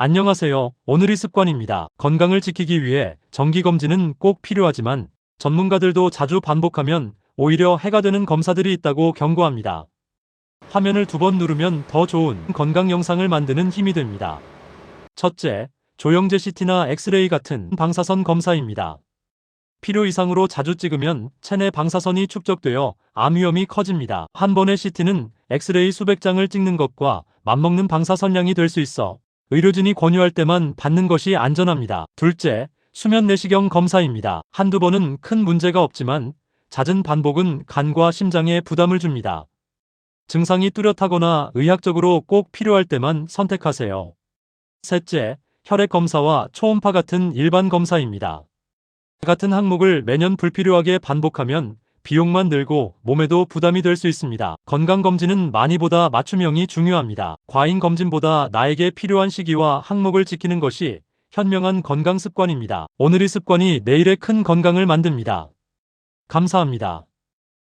안녕하세요. 오늘의 습관입니다. 건강을 지키기 위해 정기검진은 꼭 필요하지만 전문가들도 자주 반복하면 오히려 해가 되는 검사들이 있다고 경고합니다. 화면을 두 번 누르면 더 좋은 건강 영상을 만드는 힘이 됩니다. 첫째, 조영제 CT나 엑스레이 같은 방사선 검사입니다. 필요 이상으로 자주 찍으면 체내 방사선이 축적되어 암 위험이 커집니다. 한 번의 CT는 엑스레이 수백 장을 찍는 것과 맞먹는 방사선량이 될 수 있어 의료진이 권유할 때만 받는 것이 안전합니다. 둘째, 수면 내시경 검사입니다. 한두 번은 큰 문제가 없지만 잦은 반복은 간과 심장에 부담을 줍니다. 증상이 뚜렷하거나 의학적으로 꼭 필요할 때만 선택하세요. 셋째, 혈액 검사와 초음파 같은 일반 검사입니다. 같은 항목을 매년 불필요하게 반복하면 비용만 늘고 몸에도 부담이 될 수 있습니다. 건강검진은 많이보다 맞춤형이 중요합니다. 과잉검진보다 나에게 필요한 시기와 항목을 지키는 것이 현명한 건강 습관입니다. 오늘의 습관이 내일의 큰 건강을 만듭니다. 감사합니다.